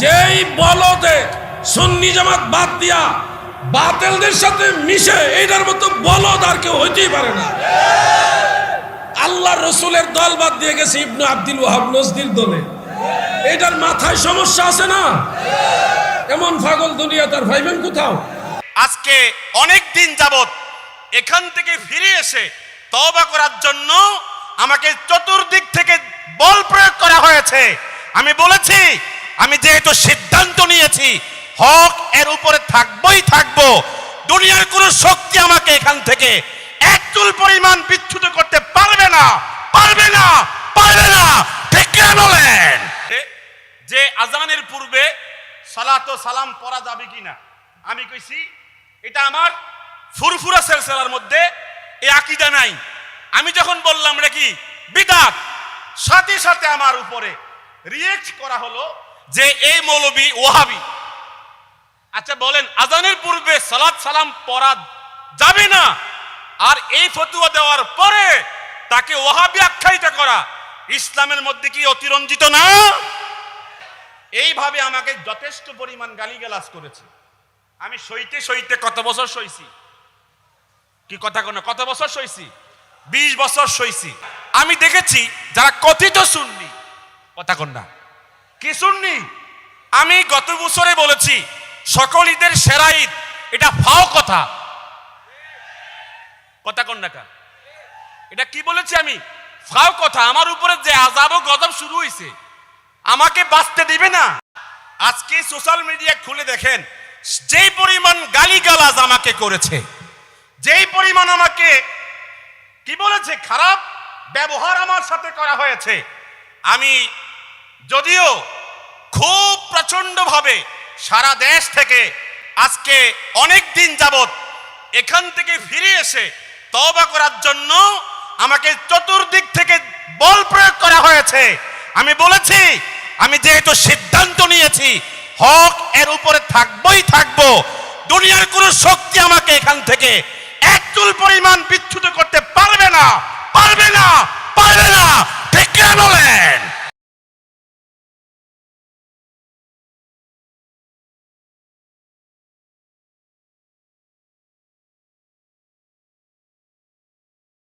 যেই বলদে সুন্নি জামাত বাদ দিয়া বাতেলদের সাথে মিশে এইটার মতো বলদ আর কেউ হইতেই পারে না। আল্লাহ রসুলের দল বাদ দিয়ে গেছে ইবনু আব্দুল ওয়াহাব নজদির দলে। এটার মাথায় সমস্যা আছে না? এমন পাগল দুনিয়া, তার ভাইবেন কোথাও? আজকে অনেক দিন যাবত এখান থেকে ফিরে এসে তওবা করার জন্য আমাকে চতুর্দিক থেকে বল প্রয়োগ করা হয়েছে। আমি বলেছি আমি যেহেতু সিদ্ধান্ত নিয়েছি, হক এর উপরে থাকবই থাকব, দুনিয়ার কোনো শক্তি আমাকে এখান থেকে এক চুল পরিমাণ বিচ্ছুত করতে পারবে না পারবে না পারবে না। ঠিক বলেন? যে আজানের পূর্বে সালাত ও সালাম পড়া যাবে কিনা? আমি কইছি, এটা আমার ফুরফুরা সেলসেলার মধ্যে এ আকিদা নাই। আমি যখন বললাম রে কি? বিদাত। সাথে সাথে আমার উপরে রিয়েক্ট করা হলো যে এই মৌলবী ওহাবি আচ্ছা বলেন, আজানের পূর্বে সালাত সালাম পড়া যাবে না? আর এই ফতুয়া দেওয়ার পরে তাকে ওহাবি আখ্যায়িত করা, ইসলামের মধ্যে কি অতিরঞ্জিত না? এইভাবে আমাকে যথেষ্ট পরিমাণ গালিগালাজ করেছে। আমি সইতে সইতে কত বছর সইছি? কি কথা কোনো? কত বছর সইছি? বিশ বছর সইছি। আমি দেখেছি যারা কথিত শুননি কথা কন না। কি আমি গত বছরে বলেছি, সকল ঈদের সেরা ঈদ, এটা ফাও কথা। কথা কন না কা? এটা কি বলেছি আমি? ফাও কথা, আমার উপরে যে আজাব ও গজব শুরু হয়েছে আমাকে বাঁচতে দিবে না। আজকে সোশ্যাল মিডিয়া খুলে দেখেন, যেই পরিমাণ গালিগালাজ আমাকে করেছে, যেই পরিমাণ আমাকে, কি বলেছে? খারাপ ব্যবহার আমার সাথে করা হয়েছে। আমি যদিও খুব প্রচন্ডভাবে সারা দেশ থেকে আজকে অনেক দিন যাবত এখান থেকে ফিরে এসে তবা করার জন্য আমাকে চতুর্দিক থেকে বল প্রয়োগ করা হয়েছে। আমি বলেছি, আমি যেহেতু সিদ্ধান্ত নিয়েছি, হক এর উপরে থাকবই থাকব, দুনিয়ার কোনো শক্তি আমাকে এখান থেকে এক চুল পরিমাণ বিচ্ছুত করতে পারবে না পারবে না।